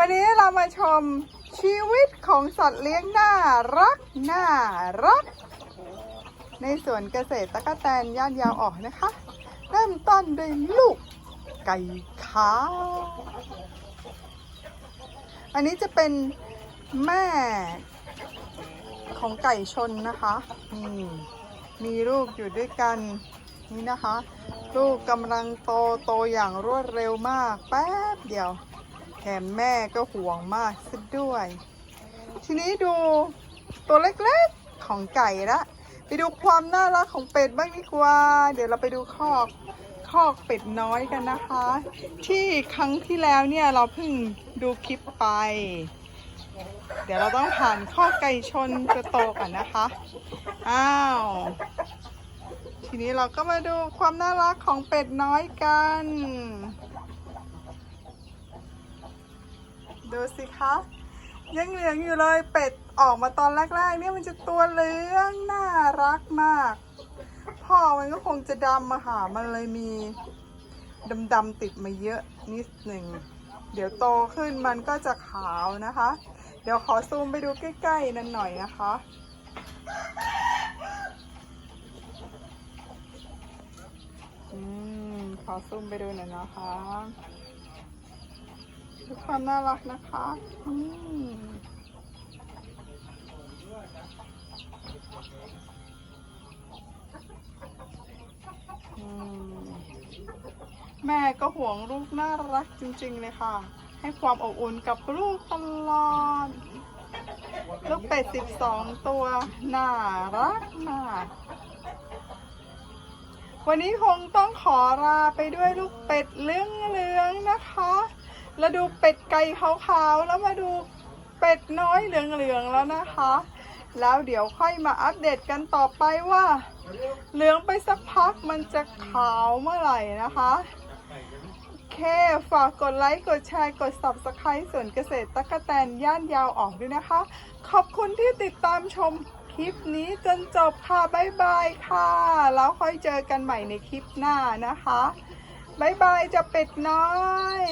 วันนี้เรามาชมชีวิตของสัตว์เลี้ยงน่ารักน่ารัก ในสวนเกษตรตะกะแตนย่านยาวออกนะคะ เริ่มต้นด้วยลูกไก่ขาวอันนี้จะเป็นแม่ของไก่ชนนะคะนี่มีลูกอยู่ด้วยกันนี่นะคะ ลูกกำลังโตโตอย่างรวดเร็วมากแป๊บเดียว แถมแม่ก็ห่วงมากซะด้วย ทีนี้ดูตัวเล็กๆของไก่ละ ไปดูความน่ารักของเป็ดบ้างดีกว่า เดี๋ยวเราไปดูคอกคอกเป็ดน้อยกันนะคะ ที่ครั้งที่แล้วเนี่ยเราเพิ่งดูคลิปไป เดี๋ยวเราต้องผ่านคอกไก่ชนตัวโตก่อนนะคะ อ้าว ทีนี้เราก็มาดูความน่ารักของเป็ดน้อยกัน ดูสิคะ ยังเหลืองอยู่เลยเป็ดออกมาตอนแรกๆเนี่ยมันจะตัวเหลืองน่ารักมาก พ่อมันก็คงจะดำมาหามันเลยมีดำๆติดมาเยอะนิดหนึ่ง เดี๋ยวโตขึ้นมันก็จะขาวนะคะ เดี๋ยวขอซูมไปดูใกล้ๆนั่นหน่อยนะคะ อืม ขอซูมไปดูหน่อยนะคะ ความน่ารักนะคะมแม่ก็ห่วงลูกน่ารักจริงๆเลยค่ะ ให้ความอบอุ่นกับลูกตลอดลูกเป็ดสิบสองตัวน่ารักมากวันนี้คงต้องขอลาไปด้วยลูกเป็ดเลื้องๆนะคะ แล้วดูเป็ดไก่ขาวๆ แล้วมาดูเป็ดน้อยเหลืองๆแล้วนะคะ แล้วเดี๋ยวค่อยมาอัปเดตกันต่อไปว่า เหลืองไปสักพักมันจะขาวเมื่อไหร่นะคะโอเคฝากกดไลค์ กดแชร์ กด subscribe ส่วนเกษตรตะกะแตนย่านยาวออกด้วยนะคะ ขอบคุณที่ติดตามชมคลิปนี้จนจบค่ะ บ๊ายบายค่ะ แล้วค่อยเจอกันใหม่ในคลิปหน้านะคะ บายบายจะเป็ดน้อย